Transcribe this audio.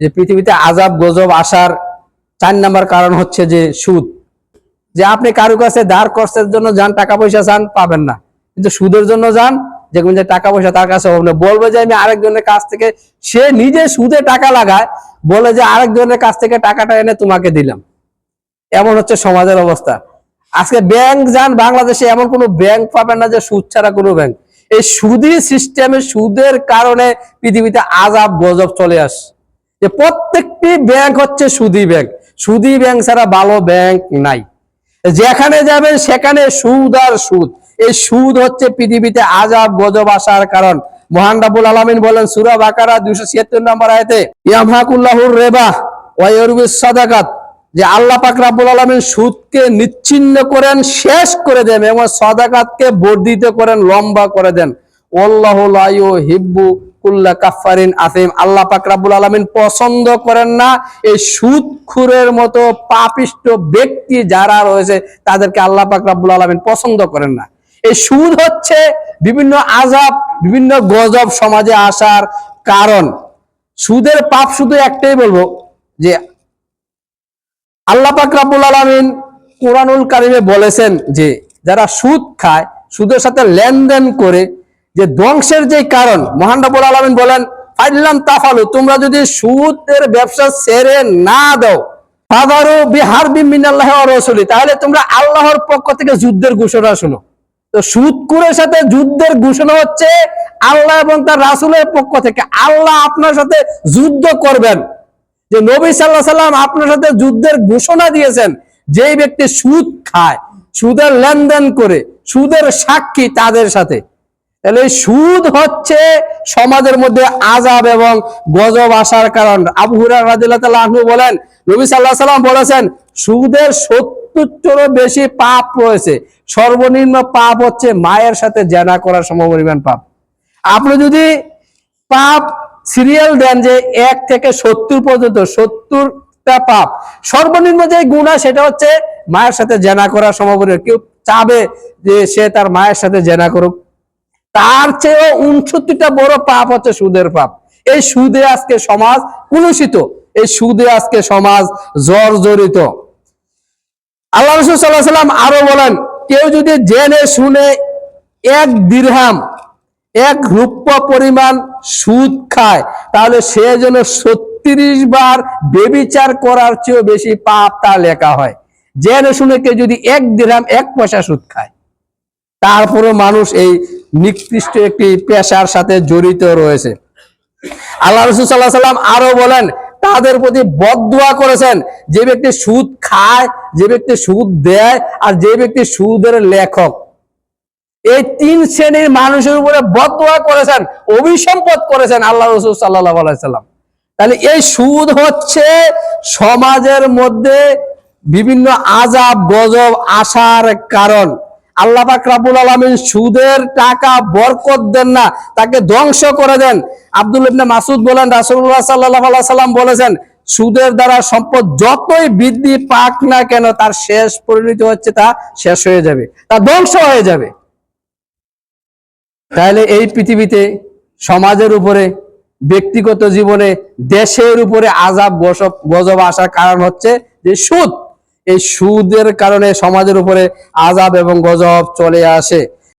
যে পৃথিবীতে আজাব গজব আসার চার নাম্বার কারণ হচ্ছে যে সুদ। যে আপনি কারও কাছে ধার খরচের জন্য যান, টাকা পয়সা চান, পাবেন না। কিন্তু সুদের জন্য যান দেখবেন যে টাকা পয়সা তার কাছে হবে না বলবে যে আমি আরেকজনের কাছ থেকে, সে নিজে সুদে টাকা লাগায়, বলে যে আরেকজনের কাছ থেকে টাকাটা এনে তোমাকে দিলাম। এমন হচ্ছে সমাজের অবস্থা। আজকে ব্যাংক যান, বাংলাদেশে এমন কোনো ব্যাংক পাবেন না যে সুদ ছাড়া কোনো ব্যাংক। এই সুদি সিস্টেমে সুদের কারণে পৃথিবীতে আজাব গজব চলে আসে। যে প্রত্যেকটি ব্যাংক হচ্ছে সুদি ব্যাংক সুদি ব্যাংক ছাড়া ভালো ব্যাংক নাই। যেখানে যাবেন সেখানে সুদ আর সুদ। এই সুদ হচ্ছে পৃথিবীতে আজাব, গজব আসার কারণ। মহান রাবুল আলমিন বলেন, সুরা বাকারা দুইশো ছিয়াত্তর নম্বর আয়তে, ইয়ামহাকুল্লাহুর রেবা ওয়াইরবিস যে আল্লাহ পাক রাব্বুল আলামিন সুদকে নিচ্ছিন্ন করেন, শেষ করে দেন এবং সদাকাতকে বর্ধিত করেন, লম্বা করে দেন। আল্লাহ লা ইউহিব্বু কুল্লা কাফারিন আসিম আল্লাহ পাক রাব্বুল আলামিন পছন্দ করেন না এই সুদখুরের মতো পাপিষ্ট ব্যক্তি যারা রয়েছে, তাদেরকে আল্লাহ পাক রাব্বুল আলামিন পছন্দ করেন না। এই সুদ হচ্ছে বিভিন্ন আজাব বিভিন্ন গজব সমাজে আসার কারণ। সুদের পাপ শুধু একটাই বলব যে আল্লাহ পাক রাব্বুল আলামিন কোরআনুল কারিমে বলেছেন যে, যারা সুদ খায়, সুদের সাথে লেনদেন করে যে ধ্বংসের যে কারণ, মহান রাব্বুল আলামিন বলেন ফাইলাম তাফালু তোমরা যদি সুদের ব্যবসা ছেড়ে না দাও, ফাদারু বিহারবি মিনাল্লাহি ওয়া রাসূলি তাহলে তোমরা আল্লাহর পক্ষ থেকে যুদ্ধের ঘোষণা শুনো। তো সুদ সুদকুরের সাথে যুদ্ধের ঘোষণা হচ্ছে, আল্লাহ এবং তার রাসূলের পক্ষ থেকে আল্লাহ আপনার সাথে যুদ্ধ করবেন। যে নবী সাল্লাহ সাল্লাম আপনার সাথে যুদ্ধের ঘোষণা দিয়েছেন, যেই ব্যক্তি সুদ খায়, সুদের লেনদেন করে, সুদের সাক্ষী তাদের সাথে তাহলে সুদ হচ্ছে সমাজের মধ্যে আজাব এবং গজব আসার কারণ। আবু রাদিল্লাহ বলেন, নবী সাল্লাহ সাল্লাম বলেছেন, সুদের সত্তরটারও বেশি পাপ রয়েছে। সর্বনিম্ন পাপ হচ্ছে মায়ের সাথে জেনা করার সমপরিমাণ পাপ। আপনি যদি পাপ সিরিয়াল দেন যে এক থেকে সত্তর পর্যন্ত, সত্তরটা পাপ, সর্বনিম্ন যে গুণা সেটা হচ্ছে মায়ের সাথে জেনা করার সমপরিমাণ। কেউ চাবে যে সে তার মায়ের সাথে জেনা করুক তার চেয়েও উনসত্তরটা বড় পাপ হচ্ছে সুদের পাপ। এই সুদে আজকে সমাজ কুলুষিত, এই সুদে আজকে সমাজ জর্জরিত। আল্লাহ রসুল সাল্লাহ সাল্লাম আরও বলেন, কেউ যদি জেনে শুনে এক দিরহাম, এক রূপ্য পরিমাণ সুদ খায়, তাহলে সে যেন ছত্রিশ বার বেবিচার করার চেয়েও বেশি পাপ তা লেখা হয়। জেনে শুনে কেউ যদি এক দিরহাম, এক পয়সা সুদ খায় তারপরে মানুষ এই নিকৃষ্ট একটি পেশার সাথে জড়িত রয়েছে। আল্লাহ রসুল সাল্লাহ সাল্লাম আরও বলেন, তাদের প্রতি বদুয়া করেছেন। যে ব্যক্তি সুদ খায়, যে ব্যক্তি সুদ দেয়, আর যে ব্যক্তি সুদের লেখক, এই তিন শ্রেণির মানুষের উপরে বদুয়া করেছেন, অভিসম্পদ করেছেন আল্লাহ রসুল সাল্লাহ সাল্লাম তাহলে এই সুদ হচ্ছে সমাজের মধ্যে বিভিন্ন আজাব গজব আসার কারণ। আল্লাহ পাক রাব্বুল আলামিন সুদের টাকা বরকত দেন না, তাকে ধ্বংস করে দেন। আব্দুল ইবনে মাসুদ বলেন, রাসূলুল্লাহ সাল্লাহ সাল্লাম বলেছেন, সুদের দ্বারা সম্পদ যতই বৃদ্ধি পাক না কেন, তার শেষ পরিণতি হচ্ছে তা শেষ হয়ে যাবে, তা ধ্বংস হয়ে যাবে। তাহলে এই পৃথিবীতে সমাজের উপরে, ব্যক্তিগত জীবনে, দেশের উপরে আজাব গজব আসার কারণ হচ্ছে যে সুদ। এই সুদের কারণে সমাজের উপরে আজাব এবং গজব চলে আসে।